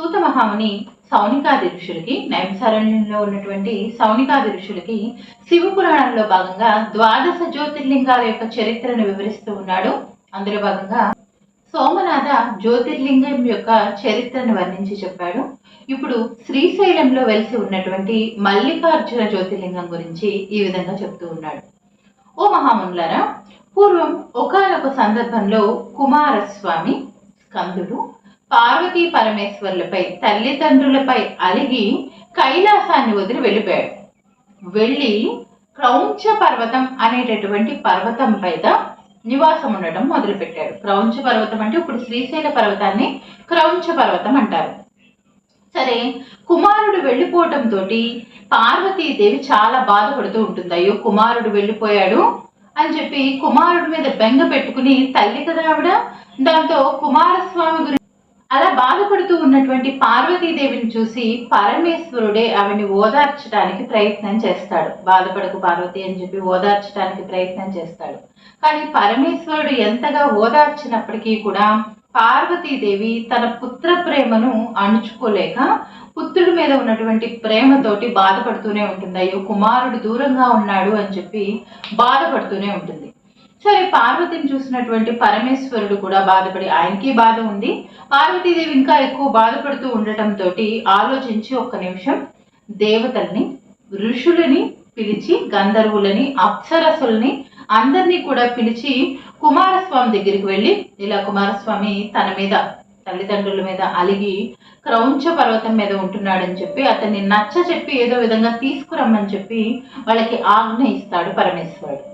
సూత మహాముని సౌనికాది ఋషులకి నైంసారణ్యంలో ఉన్నటువంటి సౌనికాది ఋషులకి శివపురాణంలో భాగంగా ద్వాదశ జ్యోతిర్లింగాల యొక్క చరిత్రను వివరిస్తూ ఉన్నాడు. అందులో భాగంగా సోమనాథ జ్యోతిర్లింగం యొక్క చరిత్రను వర్ణించి చెప్పాడు. ఇప్పుడు శ్రీశైలంలో వెలిసి ఉన్నటువంటి మల్లికార్జున జ్యోతిర్లింగం గురించి ఈ విధంగా చెప్తూ ఉన్నాడు. ఓ మహామునులారా పూర్వం ఒకనొక సందర్భంలో కుమారస్వామి స్కందుడు పార్వతీ పరమేశ్వర్లపై తల్లిదండ్రులపై అలిగి కైలాసాన్ని వదిలి వెళ్ళిపోయాడు. వెళ్ళి క్రౌంచ పర్వతం అనేటటువంటి పర్వతం పైన నివాసం ఉండటం మొదలుపెట్టాడు. క్రౌంచ పర్వతం అంటే ఇప్పుడు శ్రీశైల పర్వతాన్ని క్రౌంచ పర్వతం అంటారు. సరే కుమారుడు వెళ్ళిపోవటంతో పార్వతీదేవి చాలా బాధపడుతూ ఉంటుంది. అయ్యో కుమారుడు వెళ్ళిపోయాడు అని చెప్పి కుమారుడి మీద బెంగ పెట్టుకుని తల్లి కదా ఆవిడ? దాంతో కుమారస్వామి గురించి అలా బాధపడుతూ ఉన్నటువంటి పార్వతీదేవిని చూసి పరమేశ్వరుడే ఆవిని ఓదార్చడానికి ప్రయత్నం చేస్తాడు. బాధపడకు పార్వతి అని చెప్పి ఓదార్చడానికి ప్రయత్నం చేస్తాడు. కానీ పరమేశ్వరుడు ఎంతగా ఓదార్చినప్పటికీ కూడా పార్వతీదేవి తన పుత్ర ప్రేమను అణుచుకోలేక పుత్రుడి మీద ఉన్నటువంటి ప్రేమతోటి బాధపడుతూనే ఉంటుంది. అయ్యో కుమారుడు దూరంగా ఉన్నాడు అని చెప్పి బాధపడుతూనే ఉంటుంది. సరే పార్వతిని చూసినటువంటి పరమేశ్వరుడు కూడా బాధపడి ఆయనకి బాధ ఉంది. పార్వతీదేవి ఇంకా ఎక్కువ బాధపడుతూ ఉండటంతో ఆలోచించి ఒక్క నిమిషం దేవతల్ని ఋషులని పిలిచి గంధర్వులని అప్సరసుల్ని అందరినీ కూడా పిలిచి కుమారస్వామి దగ్గరికి వెళ్ళి ఇలా కుమారస్వామి తన మీద తల్లిదండ్రుల మీద అలిగి క్రౌంచ పర్వతం మీద ఉంటున్నాడని చెప్పి అతన్ని నచ్చ చెప్పి ఏదో విధంగా తీసుకురమ్మని చెప్పి వాళ్ళకి ఆజ్ఞ ఇస్తాడు పరమేశ్వరుడు.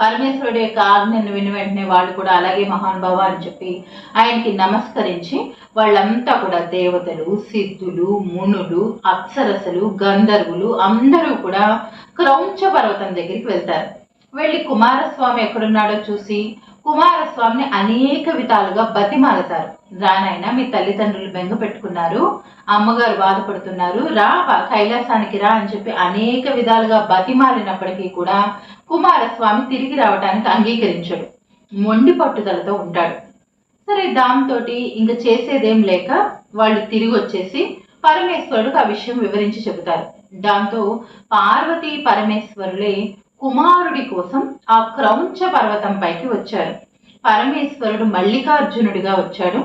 పరమేశ్వరుడు యొక్క ఆజ్ఞను విని వెంటనే వాళ్ళు కూడా అలాగే మహానుభావ అని చెప్పి ఆయనకి నమస్కరించి వాళ్ళంతా కూడా దేవతలు సిద్ధులు మునులు అప్సరసలు గంధర్వులు అందరూ కూడా క్రౌంచ పర్వతం దగ్గరికి వెళ్తారు. వెళ్ళి కుమారస్వామి ఎక్కడున్నాడో చూసి కుమారస్వామిని అనేక విధాలుగా బతిమాలతారు. రానైనా మీ తల్లిదండ్రులు బెంగ పెట్టుకున్నారు. అమ్మగారు బాధపడుతున్నారు. రా కైలాసానికి రా అని చెప్పి అనేక విధాలుగా బతిమాలినప్పటికీ కూడా కుమారస్వామి తిరిగి రావడానికి అంగీకరించడు. మొండి పట్టుదలతో ఉంటాడు. సరే దాంతో ఇంక చేసేదేం లేక వాళ్ళు తిరిగి వచ్చేసి పరమేశ్వరుడికి ఆ విషయం వివరించి చెబుతారు. దాంతో పార్వతి పరమేశ్వరులే కుమారుడి కోసం ఆ క్రౌంచ పర్వతం పైకి వచ్చారు. పరమేశ్వరుడు మల్లికార్జునుడిగా వచ్చాడు.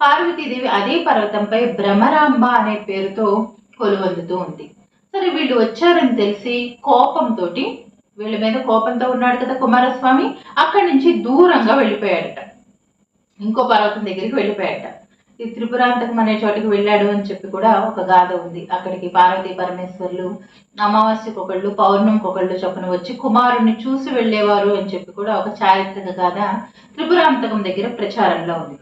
పార్వతీదేవి అదే పర్వతంపై భ్రమరాంబ అనే పేరుతో కొలువందుతూ ఉంది. సరే వీళ్ళు వచ్చారని తెలిసి కోపంతో వీళ్ళ మీద కోపంతో ఉన్నాడు కదా కుమారస్వామి అక్కడి నుంచి దూరంగా వెళ్ళిపోయాడట. ఇంకో పర్వతం దగ్గరికి వెళ్ళిపోయాడట. ఈ త్రిపురాంతకం అనే చోటికి వెళ్ళాడు అని చెప్పి కూడా ఒక గాథ ఉంది. అక్కడికి పార్వతీ పరమేశ్వర్లు అమావాస్యకు ఒకళ్ళు పౌర్ణమికి ఒకళ్ళు చొప్పున వచ్చి కుమారుణ్ణి చూసి వెళ్ళేవారు అని చెప్పి కూడా ఒక చారిత్రక గాథ త్రిపురాంతకం దగ్గర ప్రచారంలో ఉంది.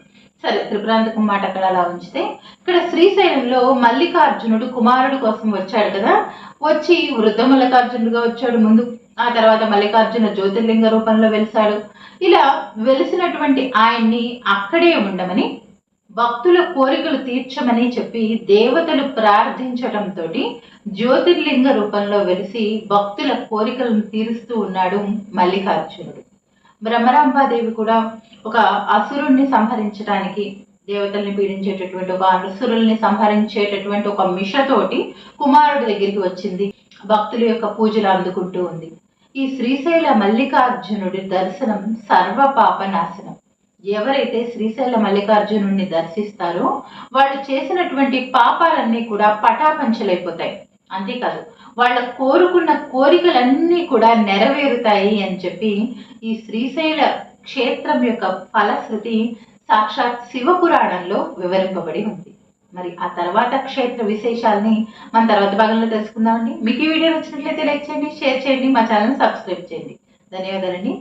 సరే త్రిపురాంతకం మాట అక్కడ అలా ఉంచితే ఇక్కడ శ్రీశైలంలో మల్లికార్జునుడు కుమారుడు కోసం వచ్చాడు కదా? వచ్చి వృద్ధ మల్లికార్జునుడుగా వచ్చాడు ముందు. ఆ తర్వాత మల్లికార్జున జ్యోతిర్లింగ రూపంలో వెలిసాడు ఇలా వెలిసినటువంటి ఆయన్ని అక్కడే ఉండమని భక్తుల కోరికలు తీర్చమని చెప్పి దేవతలు ప్రార్థించటంతో జ్యోతిర్లింగ రూపంలో వెలిసి భక్తుల కోరికలను తీరుస్తూ ఉన్నాడు మల్లికార్జునుడు. బ్రహ్మరాంబాదేవి కూడా ఒక అసురుణ్ణి సంహరించడానికి దేవతల్ని పీడించేటటువంటి ఒక అసురుల్ని సంహరించేటటువంటి ఒక మిషతోటి కుమారుడి దగ్గరికి వచ్చింది. భక్తుల యొక్క పూజలు అందుకుంటూ ఉంది. ఈ శ్రీశైల మల్లికార్జునుడి దర్శనం సర్వ పాప నాశనం ఎవరైతే శ్రీశైల మల్లికార్జునుడిని దర్శిస్తారో వాళ్ళు చేసినటువంటి పాపాలన్నీ కూడా పటాపంచలైపోతాయి. అంతేకాదు వాళ్ళ కోరుకున్న కోరికలన్నీ కూడా నెరవేరుతాయి అని చెప్పి ఈ శ్రీశైల క్షేత్రం యొక్క ఫలశ్రుతి సాక్షాత్ శివపురాణంలో వివరింపబడి ఉంది. మరి ఆ తర్వాత క్షేత్ర విశేషాలని మన తర్వాత భాగంలో తెలుసుకుందామండి. మీకు ఈ వీడియో నచ్చినట్లయితే లైక్ చేయండి షేర్ చేయండి మా ఛానల్ సబ్స్క్రైబ్ చేయండి. ధన్యవాదాలండి.